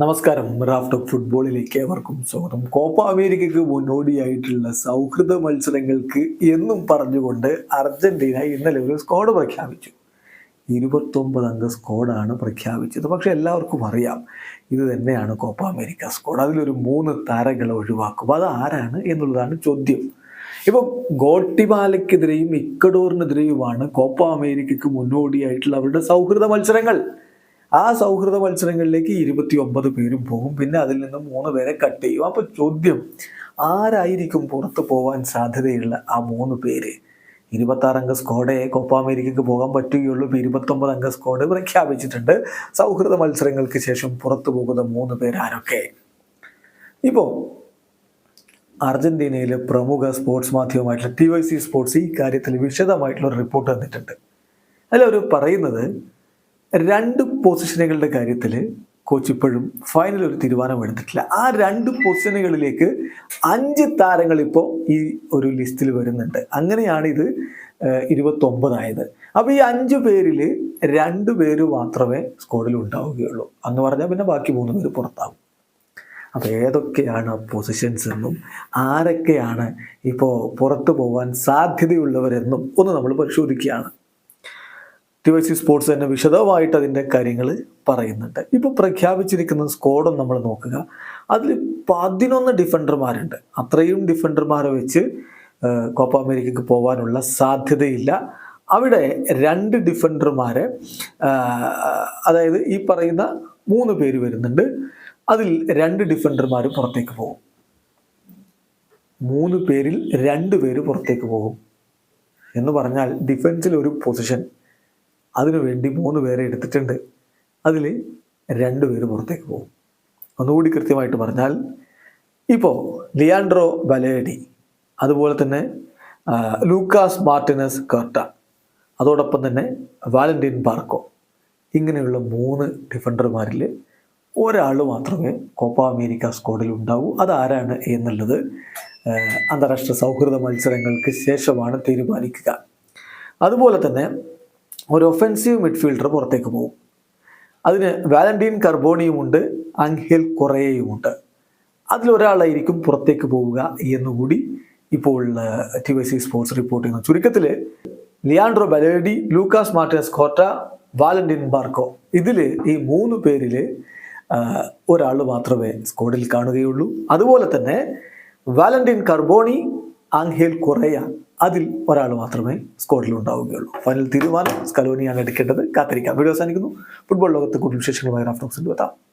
നമസ്കാരം. Raft of ഫുട്ബോളിലേക്ക് ഏവർക്കും സ്വാഗതം. കോപ്പ അമേരിക്കയ്ക്ക് മുന്നോടിയായിട്ടുള്ള സൗഹൃദ മത്സരങ്ങൾക്ക് എന്നും പറഞ്ഞുകൊണ്ട് അർജന്റീന ഇന്നലെ ഒരു സ്ക്വാഡ് പ്രഖ്യാപിച്ചു. ഇരുപത്തൊമ്പത് അംഗ സ്ക്വാഡാണ് പ്രഖ്യാപിച്ചത്. പക്ഷെ എല്ലാവർക്കും അറിയാം ഇത് തന്നെയാണ് കോപ്പ അമേരിക്ക സ്ക്വാഡ് അതിലൊരു മൂന്ന് താരങ്ങളെ ഒഴിവാക്കും. അത് ആരാണ് എന്നുള്ളതാണ് ചോദ്യം. ഇപ്പം ഗോട്ടിമാലയ്ക്കെതിരെയും ഇക്കഡോറിനെതിരെയുമാണ് കോപ്പ അമേരിക്കയ്ക്ക് മുന്നോടിയായിട്ടുള്ള അവരുടെ സൗഹൃദ മത്സരങ്ങൾ. ആ സൗഹൃദ മത്സരങ്ങളിലേക്ക് ഇരുപത്തി ഒമ്പത് പേരും പോകും. പിന്നെ അതിൽ നിന്ന് മൂന്ന് പേരെ കട്ട് ചെയ്യും. അപ്പോൾ ചോദ്യം ആരായിരിക്കും പുറത്തു പോകാൻ സാധ്യതയുള്ള ആ മൂന്ന് പേര്? ഇരുപത്തി ആറ് അംഗ സ്ക്വാഡേ കോപ്പ അമേരിക്കയ്ക്ക് പോകാൻ പറ്റുകയുള്ളൂ. ഇപ്പോൾ ഇരുപത്തൊമ്പത് അംഗ സ്ക്വാഡ് പ്രഖ്യാപിച്ചിട്ടുണ്ട്. സൗഹൃദ മത്സരങ്ങൾക്ക് ശേഷം പുറത്തു പോകുന്ന മൂന്ന് പേർ ആരൊക്കെ? ഇപ്പോൾ അർജന്റീനയിലെ പ്രമുഖ സ്പോർട്സ് മാധ്യമമായിട്ടുള്ള ടി വൈ സി സ്പോർട്സ് ഈ കാര്യത്തിൽ വിശദമായിട്ടുള്ള റിപ്പോർട്ട് തന്നിട്ടുണ്ട് അതിലവർ പറയുന്നത് രണ്ട് പൊസിഷനുകളുടെ കാര്യത്തിൽ കോച്ച് ഇപ്പോഴും ഫൈനൽ ഒരു തീരുമാനം എടുത്തിട്ടില്ല ആ രണ്ട് പൊസിഷനുകളിലേക്ക് അഞ്ച് താരങ്ങൾ ഇപ്പോൾ ഈ ഒരു ലിസ്റ്റിൽ വരുന്നുണ്ട്. അങ്ങനെയാണ് ഇത് ഇരുപത്തൊമ്പതായത്. അപ്പോൾ ഈ അഞ്ച് പേരിൽ രണ്ട് പേര് മാത്രമേ സ്ക്വാഡിൽ ഉണ്ടാവുകയുള്ളൂ. എന്ന് പറഞ്ഞാൽ പിന്നെ ബാക്കി മൂന്ന് പേര് പുറത്താവും. അപ്പോൾ ഏതൊക്കെയാണ് പൊസിഷൻസ് എന്നും ആരൊക്കെയാണ് ഇപ്പോൾ പുറത്തു പോകാൻ സാധ്യതയുള്ളവരെന്നും ഒന്ന് നമ്മൾ പരിശോധിക്കുകയാണ്. ടി വൈ സി സ്പോർട്സ് തന്നെ വിശദമായിട്ട് അതിന്റെ കാര്യങ്ങൾ പറയുന്നുണ്ട്. ഇപ്പോൾ പ്രഖ്യാപിച്ചിരിക്കുന്ന സ്കോഡും നമ്മൾ നോക്കുക. അതിൽ പതിനൊന്ന് ഡിഫൻഡർമാരുണ്ട്. അത്രയും ഡിഫൻഡർമാരെ വെച്ച് കോപ്പ അമേരിക്കയ്ക്ക് പോകാനുള്ള സാധ്യതയില്ല. അവിടെ രണ്ട് ഡിഫൻഡർമാരെ അതായത് ഈ പറയുന്ന മൂന്ന് പേര് വരുന്നുണ്ട്. അതിൽ രണ്ട് ഡിഫൻഡർമാർ പുറത്തേക്ക് പോകും. മൂന്ന് പേരിൽ രണ്ട് പേര് പുറത്തേക്ക് പോകും. എന്ന് പറഞ്ഞാൽ ഡിഫൻസിൽ ഒരു പൊസിഷൻ അതിനുവേണ്ടി മൂന്ന് പേരെ എടുത്തിട്ടുണ്ട്. അതിൽ രണ്ട് പേര് പുറത്തേക്ക് പോകും. ഒന്നുകൂടി കൃത്യമായിട്ട് പറഞ്ഞാൽ ഇപ്പോൾ ലിയാൻഡ്രോ ബലേഡി അതുപോലെ തന്നെ ലൂക്കാസ് മാർട്ടിനസ് കർട്ട അതോടൊപ്പം തന്നെ വാലന്റീൻ പാർക്കോ ഇങ്ങനെയുള്ള മൂന്ന് ഡിഫൻഡർമാരിൽ ഒരാൾ മാത്രമേ കോപ്പ അമേരിക്ക സ്ക്വാഡിൽ ഉണ്ടാവൂ. അതാരാണ് എന്നുള്ളത് അന്താരാഷ്ട്ര സൗഹൃദ മത്സരങ്ങൾക്ക് ശേഷമാണ് തീരുമാനിക്കുക. അതുപോലെ തന്നെ ഒരു ഒഫൻസീവ് മിഡ്ഫീൽഡർ പുറത്തേക്ക് പോകും. അതിന് വാലന്റീൻ കർബോണിയുമുണ്ട് അങ്ഹേൽ കൊറേയുമുണ്ട്. അതിലൊരാളായിരിക്കും പുറത്തേക്ക് പോവുക എന്നുകൂടി ഇപ്പോൾ T Y C sports report ചെയ്യുന്നു. ചുരുക്കത്തിൽ Leandro Balerdi Lucas Martinez Quarta Valentin Barco. ഇതിൽ ഈ മൂന്ന് പേരിൽ ഒരാൾ മാത്രമേ സ്കോഡിൽ കാണുകയുള്ളൂ. അതുപോലെ തന്നെ വാലന്റീൻ കർബോണി ആംഹേൽ കൊറയ അതിൽ ഒരാൾ മാത്രമേ സ്ക്വാഡിൽ ഉണ്ടാവുകയുള്ളൂ. ഫൈനൽ തീരുമാനം സ്കലോനിയാണ് എടുക്കേണ്ടത്. കാത്തിരിക്കാം. വീഡിയോ അവസാനിക്കുന്നു. ഫുട്ബോൾ ലോകത്ത് കൂടുതൽ വിശേഷങ്ങളുമായി റാഫ്റ്റോക്സിന്റെ എത്താം.